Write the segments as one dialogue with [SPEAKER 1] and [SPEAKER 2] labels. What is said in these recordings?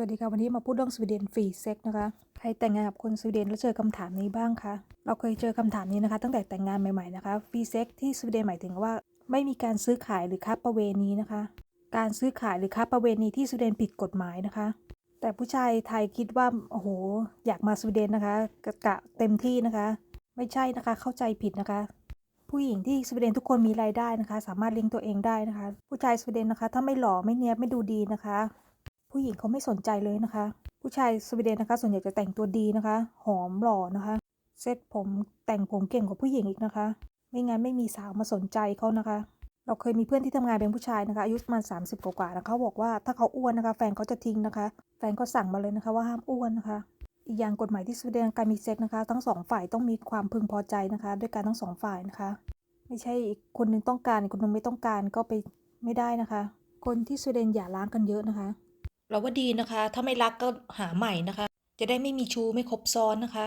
[SPEAKER 1] วัสดีค่ะวันนี้มาพูดเรื่องสวีเดนฟรีเซ็กนะคะใครแต่งงานกับคนสวีเดนแล้วเจอคำถามนี้บ้างคะเราเคยเจอคำถามนี้นะคะ ตั้งแต่แต่งงานใหม่ๆนะคะฟรีเซ็กที่สวีเดนหมายถึงว่า ไม่มีการซื้อขายหรือค้าประเวณีนะคะ การซื้อขายหรือค้าประเวณีที่สวีเดนผิดกฎหมายนะคะ แต่ผู้ชายไทยคิดว่าโอ้โหอยากมาสวีเดนนะคะกะกะเต็มที่นะคะ ไม่ใช่นะคะเข้าใจผิดนะคะผู้หญิงที่สวีเดนทุกคนมีรายได้นะคะ สามารถเลี้ยงตัวเองได้นะคะ ผู้ชายสวีเดนนะคะ ถ้าไม่หล่อไม่เนียบไม่ดูดีนะคะ ผู้หญิงเขาไม่สนใจเลยนะคะ ผู้ชายสวีเดนนะคะ ส่วนใหญ่จะแต่งตัวดีนะคะ หอมหล่อนะคะ เซ็ตผมแต่งผมเก่งกว่าผู้หญิงอีกนะคะ ไม่งั้นไม่มีสาวมาสนใจเขานะคะ เราเคยมีเพื่อนที่ทำงานเป็นผู้ชายนะคะอายุประมาณ30 กว่าๆนะเขาบอกว่าถ้าเขาอ้วนนะคะ แฟนเขาจะทิ้งนะคะ แฟนก็สั่งมาเลยนะคะว่าห้ามอ้วนนะคะอีกอย่างกฎหมายที่สวีเดนการมีเซ็กนะคะ ทั้งสองฝ่ายต้องมีความพึงพอใจนะคะ ด้วยกันทั้งสองฝ่ายนะคะ ไม่ใช่อีกคนหนึงต้องการอีกคนหนึงไม่ต้องการก็ไปไม่ได้นะคะ คนที่สวีเดนอย่าร้างกันเยอะนะคะ
[SPEAKER 2] เราว่าดีนะคะ ถ้าไม่รักก็หาใหม่นะคะ จะได้ไม่มีชู้ไม่ครบซ้อนนะคะ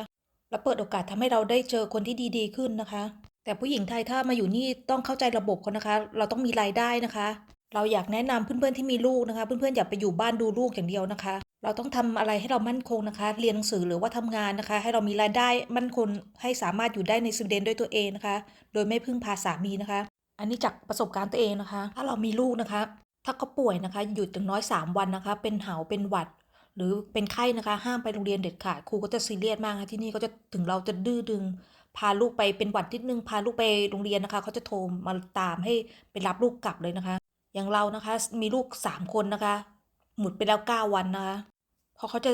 [SPEAKER 2] แล้วเปิดโอกาสทำให้เราได้เจอคนที่ดีๆขึ้นนะคะ แต่ผู้หญิงไทยถ้ามาอยู่นี่ต้องเข้าใจระบบเขานะคะ เราต้องมีรายได้นะคะ เราอยากแนะนำเพื่อนๆที่มีลูกนะคะ เพื่อนๆอย่าไปอยู่บ้านดูลูกอย่างเดียวนะคะ เราต้องทำอะไรให้เรามั่นคงนะคะ เรียนหนังสือหรือว่าทำงานนะคะ ให้เรามีรายได้มั่นคงให้สามารถอยู่ได้ในสวีเดนด้วยตัวเองนะคะ โดยไม่พึ่งพาสามีนะคะ อันนี้จากประสบการณ์ตัวเองนะคะ ถ้าเรามีลูกนะคะ ถ้าเขาป่วยนะคะ หยุดอย่างน้อย 3 วันนะคะ เป็นเหาเป็นหวัด หรือเป็นไข้นะคะ ห้ามไปโรงเรียนเด็ดขาดครูก็จะซีเรียสมากนะที่นี่ก็จะถึงเราจะดื้อดึง พาลูกไปเป็นหวัดนิดนึงพาลูกไปโรงเรียนนะคะเขาจะโทรมาตามให้ไปรับลูกกลับเลยนะคะ อย่างเรานะคะมีลูก 3 คนนะคะ หมุดไปแล้ว 9 วันนะคะเพราะเขาจะ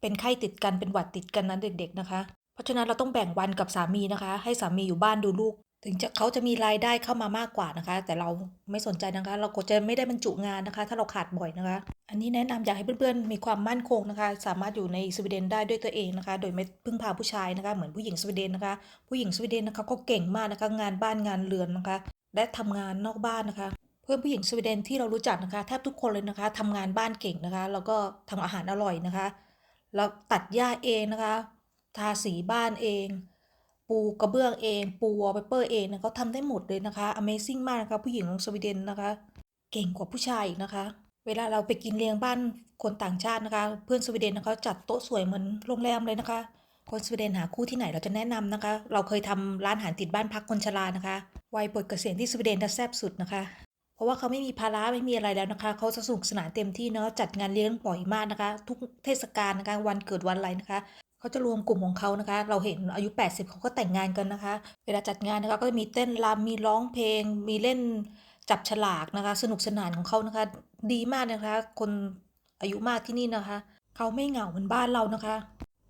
[SPEAKER 2] เป็นไข้ติดกันเป็นหวัดติดกันนั้นเด็ก ๆนะคะ เพราะฉะนั้นเราต้องแบ่งวันกับสามีนะคะ ให้สามีอยู่บ้านดูลูก ถึงจะเขาจะมีรายได้เข้ามามากกว่านะคะ แต่เราไม่สนใจนะคะ เราก็จะไม่ได้บรรจุงานนะคะ ถ้าเราขาดบ่อยนะคะ อันนี้แนะนำอยากให้เพื่อนๆมีความมั่นคงนะคะ สามารถอยู่ในสวีเดนได้ด้วยตัวเองนะคะ โดยไม่พึ่งพาผู้ชายนะคะ เหมือนผู้หญิงสวีเดนนะคะ ผู้หญิงสวีเดนนะคะก็เก่งมากนะคะ งานบ้านงานเรือนนะคะ และทำงานนอกบ้านนะคะ เพื่อนผู้หญิงสวีเดนที่เรารู้จักนะคะแทบทุกคนเลยนะคะทำงานบ้านเก่งนะคะ แล้วก็ทำอาหารอร่อยนะคะ แล้วตัดหญ้าเองนะคะ ทาสีบ้านเอง ปูกระเบื้องเอง ปูวอลเปเปอร์เองนะเขาทำได้หมดเลยนะคะ Amazing มากนะคะ ผู้หญิงของสวีเดนนะคะ เก่งกว่าผู้ชายอีกนะคะ เวลาเราไปกินเลี้ยงบ้านคนต่างชาตินะคะ เพื่อนสวีเดนนะคะจัดโต๊ะสวยเหมือนโรงแรมเลยนะคะ คนสวีเดนหาคู่ที่ไหนเราจะแนะนำนะคะ เราเคยทำร้านอาหารติดบ้านพักคนชรานะคะ วัยปลดเกษียณที่สวีเดนจะแซ่บสุดนะคะ เพราะว่าเขาไม่มีภาระไม่มีอะไรแล้วนะคะ เขาจะสนุกสนานเต็มที่เนาะ จัดงานเลี้ยงบ่อยมากนะคะ ทุกเทศกาลนะคะ วันเกิดวันอะไรนะคะ เขาจะรวมกลุ่มของเขานะคะ เราเห็นอายุ 80เขาก็แต่งงานกันนะคะ เวลาจัดงานนะคะก็จะมีเต้นรำมีร้องเพลง มีเล่นจับฉลากนะคะ สนุกสนานของเขานะคะ ดีมากนะคะ คนอายุมากที่นี่นะคะเขาไม่เหงาเหมือนบ้านเรานะคะ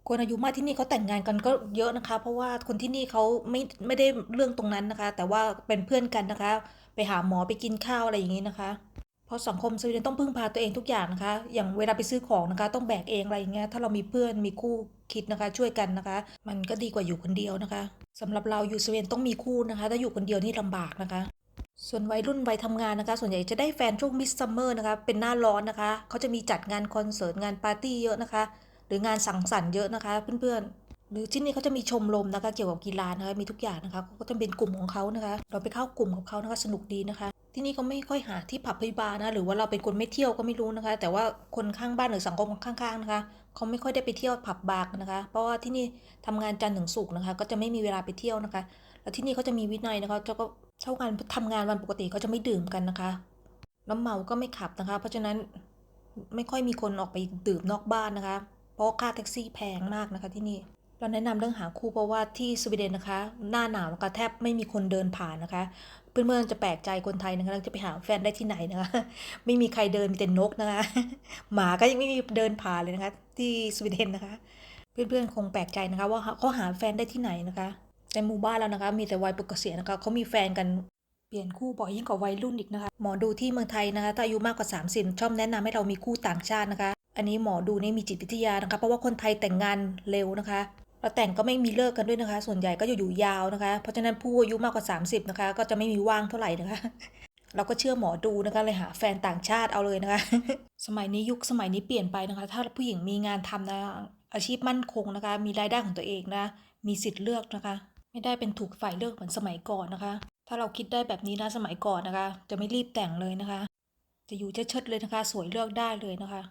[SPEAKER 2] คนอายุมากที่นี่เขาแต่งงานกันก็เยอะนะคะ เพราะว่าคนที่นี่เขาไม่ไม่ได้เรื่องตรงนั้นนะคะ แต่ว่าเป็นเพื่อนกันนะคะ ไปหาหมอไปกินข้าวอะไรอย่างนี้นะคะ เพราะสังคมสวีเดนต้องพึ่งพาตัวเองทุกอย่างนะคะ อย่างเวลาไปซื้อของนะคะ ต้องแบกเองอะไรอย่างเงี้ย ถ้าเรามีเพื่อนมีคู่คิดนะคะ ช่วยกันนะคะ มันก็ดีกว่าอยู่คนเดียวนะคะสำหรับเราอยู่สวีเดนต้องมีคู่นะคะ ถ้าอยู่คนเดียวนี่ลำบากนะคะ ส่วนวัยรุ่นวัยทำงานนะคะ ส่วนใหญ่จะได้แฟนช่วงมิสซัมเมอร์นะคะ เป็นหน้าร้อนนะคะ เขาจะมีจัดงานคอนเสิร์ตงานปาร์ตี้เยอะนะคะ หรืองานสังสรรค์เยอะนะคะ เพื่อนๆหรือที่นี่เขาจะมีชมรมนะคะ เกี่ยวกับกีฬานะคะมีทุกอย่างนะคะก็จะเป็นกลุ่มของเขานะคะ เราไปเข้ากลุ่มกับเขานะคะสนุกดีนะคะ ที่นี่เขาไม่ค่อยหาที่ผับพิบาร์นะ หรือว่าเราเป็นคนไม่เที่ยวก็ไม่รู้นะคะ แต่ว่าคนข้างบ้านหรือสังคมข้างๆนะคะเขาไม่ค่อยได้ไปเที่ยวผับบาร์นะคะ เพราะว่าที่นี่ทำงานจันทร์ถึงศุกร์นะคะ ก็จะไม่มีเวลาไปเที่ยวนะคะ แล้วที่นี่เขาจะมีวินัยนะคะเขาก็เช่างานทำงานวันปกติเขาจะไม่ดื่มกันนะคะแล้วเมาก็ไม่ขับนะคะ เพราะฉะนั้นไม่ค่อยมีคนออกไปดื่มนอกบ้านนะคะ เพราะค่าแท็กซี่แพงมากนะคะที่นี่เราแนะนำเรื่องหาคู่เพราะว่าที่สวีเดนนะคะ หน้าหนาวนะคะแทบไม่มีคนเดินผ่านนะคะ เพื่อนๆจะแปลกใจคนไทยนะคะจะไปหาแฟนได้ที่ไหนนะคะไม่มีใครเดินมีแต่นกนะคะหมาก็ยังไม่มีเดินผ่านเลยนะคะ ที่สวีเดนนะคะ เพื่อนๆคงแปลกใจนะคะ ว่าเขาหาแฟนได้ที่ไหนนะคะในหมู่บ้านแล้วนะคะ มีแต่วัยปลดเกษียนะคะเขามีแฟนกันเปลี่ยนคู่บ่อยยิ่งกว่าวัยรุ่นอีกนะคะ หมอดูที่เมืองไทยนะคะถ้าอายุมากกว่า 30 ชอบแนะนำให้เรามีคู่ต่างชาตินะคะ อันนี้หมอดูนี่มีจิตวิทยานะคะ เพราะว่าคนไทยแต่งงานเร็วนะคะ แล้วแต่งก็ไม่มีเลิกกันด้วยนะคะ ส่วนใหญ่ก็อยู่อยู่ยาวนะคะ เพราะฉะนั้นผู้อายุมากกว่า 30 นะคะ ก็จะไม่มีว่างเท่าไหร่นะคะ เราก็เชื่อหมอดูนะคะเลยหาแฟนต่างชาติเอาเลยนะคะ สมัยนี้ยุคสมัยนี้เปลี่ยนไปนะคะ ถ้าผู้หญิงมีงานทำนะ อาชีพมั่นคงนะคะ มีรายได้ของตัวเองนะ มีสิทธิ์เลือกนะคะ ไม่ได้เป็นถูกฝ่ายเลือกเหมือนสมัยก่อนนะคะ ถ้าเราคิดได้แบบนี้นะสมัยก่อนนะคะ จะไม่รีบแต่งเลยนะคะ จะอยู่เชิดๆเลยนะคะ สวยเลือกได้เลยนะคะ